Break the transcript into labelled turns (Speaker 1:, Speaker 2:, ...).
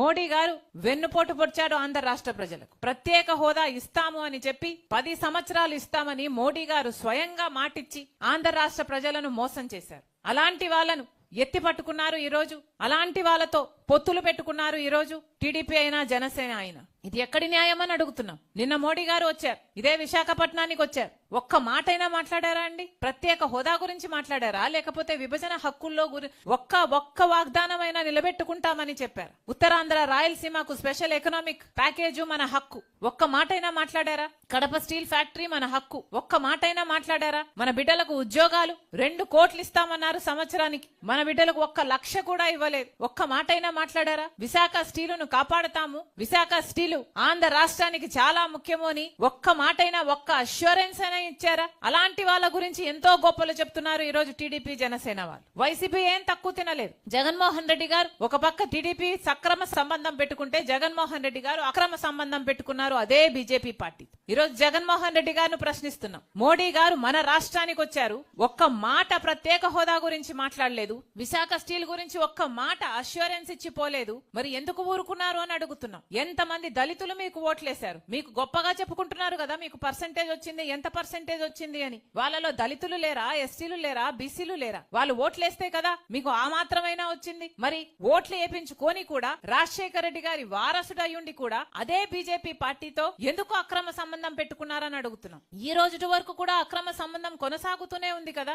Speaker 1: మోడీ గారు వెన్నుపోటు పొడిచాడు ఆంధ్ర రాష్ట్ర ప్రజలకు. ప్రత్యేక హోదా ఇస్తాము అని చెప్పి పది సంవత్సరాలు ఇస్తామని మోడీ గారు స్వయంగా మాటిచ్చి ఆంధ్ర రాష్ట్ర ప్రజలను మోసం చేశారు. అలాంటి వాళ్ళను ఎత్తి పట్టుకున్నారు ఈ రోజు అలాంటి వాళ్ళతో పొత్తులు పెట్టుకున్నారు ఈరోజు టీడీపీ అయినా జనసేన అయినా. ఇది ఎక్కడి న్యాయం అని అడుగుతున్నాం. నిన్న మోడీ గారు వచ్చారు. ఇదే విశాఖపట్నానికి వచ్చారు. ఒక్క మాటైనా మాట్లాడారా అండి? ప్రత్యేక హోదా గురించి మాట్లాడారా? లేకపోతే విభజన హక్కుల్లో గురి ఒక్క ఒక్క వాగ్దానమైనా నిలబెట్టుకుంటామని చెప్పారు. ఉత్తరాంధ్ర రాయలసీమకు స్పెషల్ ఎకనామిక్ ప్యాకేజ్ మన హక్కు. ఒక్క మాటైనా మాట్లాడారా? కడప స్టీల్ ఫ్యాక్టరీ మన హక్కు. ఒక్క మాటైనా మాట్లాడారా? మన బిడ్డలకు ఉద్యోగాలు రెండు కోట్లు ఇస్తామన్నారు సంవత్సరానికి. మన బిడ్డలకు ఒక్క లక్ష కూడా ఇవ్వలేదు. ఒక్క మాటైనా మాట్లాడారా? విశాఖ స్టీలును కాపాడతాము. విశాఖ స్టీల్ ఆంధ్ర రాష్ట్రానికి చాలా ముఖ్యమో అని ఒక్క మాటైనా ఒక్క అష్యూరెన్స్ అయినా ఇచ్చారా? అలాంటి వాళ్ళ గురించి ఎంతో గొప్పలు చెప్తున్నారు ఈ రోజు టీడీపీ జనసేన వాళ్ళు. వైసీపీ ఏం తక్కువ తినలేదు. జగన్మోహన్ రెడ్డి గారు ఒక పక్క టీడీపీ సక్రమ సంబంధం పెట్టుకుంటే జగన్మోహన్ రెడ్డి గారు అక్రమ సంబంధం పెట్టుకున్నారు అదే బీజేపీ పార్టీ. ఈ రోజు జగన్మోహన్ రెడ్డి గారిని ప్రశ్నిస్తున్నాం. మోడీ గారు మన రాష్ట్రానికి వచ్చారు. ఒక్క మాట ప్రత్యేక హోదా గురించి మాట్లాడలేదు. విశాఖ స్టీల్ గురించి ఒక్క మాట అష్యూరెన్స్ ఇచ్చి పోలేదు మరి ఎందుకు ఊరుకున్నారు అని అడుగుతున్నాం. ఎంతమంది దళితులు మీకు ఓట్లేశారు. మీకు గొప్పగా చెప్పుకుంటున్నారు కదా మీకు పర్సంటేజ్ వచ్చింది ఎంత పర్సంటేజ్ వచ్చింది అని. వాళ్ళలో దళితులు లేరా ఎస్టీలు లేరా బీసీలు లేరా? వాళ్ళు ఓట్లేస్తే కదా మీకు ఆ మాత్రమైనా వచ్చింది. మరి ఓట్లు వేపించుకొని కూడా రాజశేఖర రెడ్డి గారి వారసుడు అయ్యుండి కూడా అదే బీజేపీ పార్టీతో ఎందుకు అక్రమ సంబంధం పెట్టుకున్నారని అడుగుతున్నాం. ఈ రోజు వరకు కూడా అక్రమ సంబంధం కొనసాగుతూనే ఉంది కదా.